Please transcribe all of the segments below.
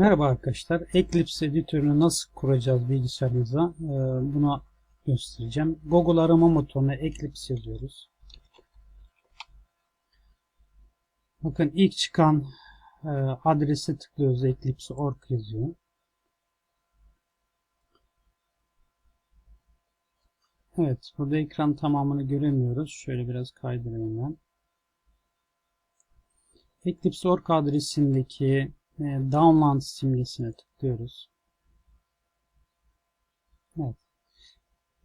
Merhaba arkadaşlar. Eclipse editörünü nasıl kuracağız bilgisayarımıza ee, bunu göstereceğim. Google arama motoruna Eclipse yazıyoruz. Bakın ilk çıkan e, adrese tıklıyoruz. Eclipse.org yazıyor. Evet. Burada ekran tamamını göremiyoruz. Şöyle biraz kaydırayım ben. Eclipse.org adresindeki download simgesine tıklıyoruz. Evet.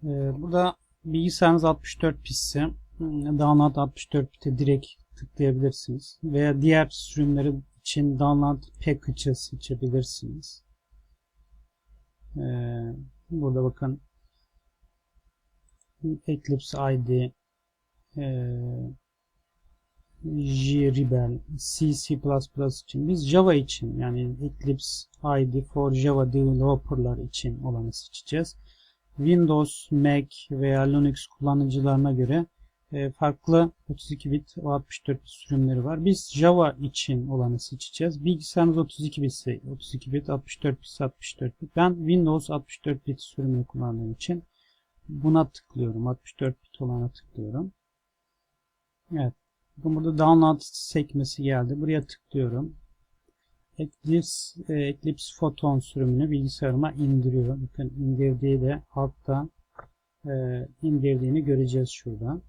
E, burada bilgisayarınız 64 bit ise hmm, download 64 bit'e direkt tıklayabilirsiniz. Veya diğer sürümleri için download package'ı seçebilirsiniz. E, burada bakın Eclipse ID JRebel, C, C++ için. Biz Java için yani Eclipse ID for Java developerlar için olanı seçeceğiz. Windows, Mac veya Linux kullanıcılarına göre e, farklı 32 bit ve 64 bit sürümleri var. Biz Java için olanı seçeceğiz. Bilgisayarımız 32 bit ise 32 bit, 64 bit ise 64 bit. Ben Windows 64 bit sürümünü kullandığım için buna tıklıyorum. 64 bit olana tıklıyorum. Evet. Bakın burada download sekmesi geldi. Buraya tıklıyorum. Eclipse, e, Eclipse Photon sürümünü bilgisayarıma indiriyor. Bakın indirdiği de altta e, indirdiğini göreceğiz şurada.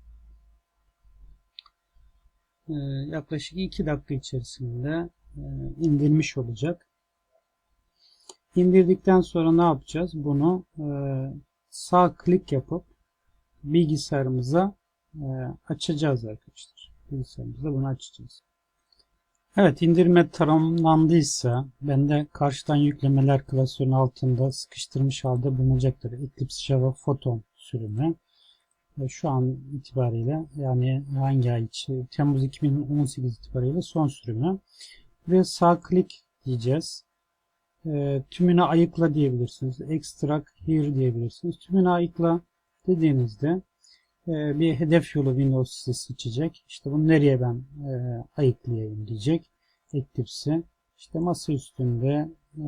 E, yaklaşık 2 dakika içerisinde e, indirmiş olacak. İndirdikten sonra ne yapacağız? Bunu e, sağ klik yapıp bilgisayarımıza e, açacağız arkadaşlar bilgisayarımızda bunu açacağız. Evet indirme tamamlandıysa bende karşıdan yüklemeler klasörünün altında sıkıştırmış halde bulunacaktır. Eclipse Java Photon sürümü. Şu an itibariyle yani hangi ay içi? Temmuz 2018 itibariyle son sürümü. Ve sağ klik diyeceğiz. E, tümünü ayıkla diyebilirsiniz. Extract here diyebilirsiniz. Tümünü ayıkla dediğinizde ee, bir hedef yolu Windows size seçecek. İşte bunu nereye ben e, ayıklayayım diyecek. Eclipse'i. İşte masa üstünde e,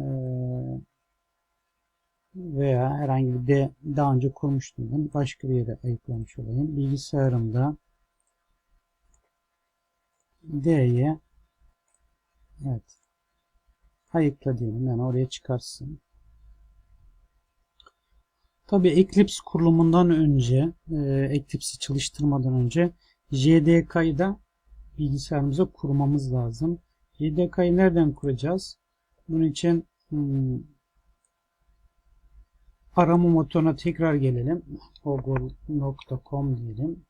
veya herhangi bir de daha önce kurmuştum. Başka bir yere ayıklamış olayım. Bilgisayarımda D'ye evet ayıkla diyelim. Yani oraya çıkarsın. Tabii Eclipse kurulumundan önce, e, Eclipse'i çalıştırmadan önce JDK'yı da bilgisayarımıza kurmamız lazım. JDK'yı nereden kuracağız? Bunun için hmm, arama motoruna tekrar gelelim. google.com diyelim.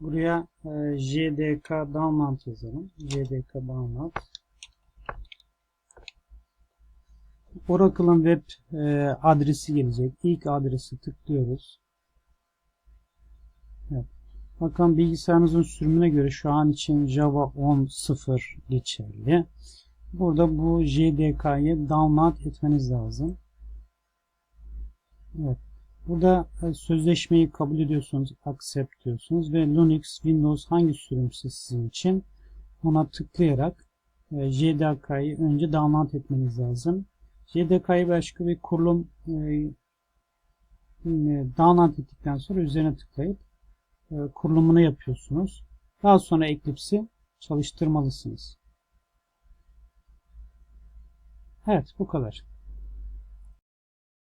Buraya e, JDK download yazalım. JDK download. Oracle'ın web e, adresi gelecek. İlk adresi tıklıyoruz. Evet. Bakın bilgisayarınızın sürümüne göre şu an için Java 10.0 geçerli. Burada bu JDK'yı download etmeniz lazım. Evet. Burada e, sözleşmeyi kabul ediyorsunuz, accept diyorsunuz ve Linux, Windows hangi sürümse sizin için ona tıklayarak e, JDK'yı önce download etmeniz lazım. JDK'yı başka bir kurulum e, download ettikten sonra üzerine tıklayıp e, kurulumunu yapıyorsunuz. Daha sonra Eclipse'i çalıştırmalısınız. Evet bu kadar.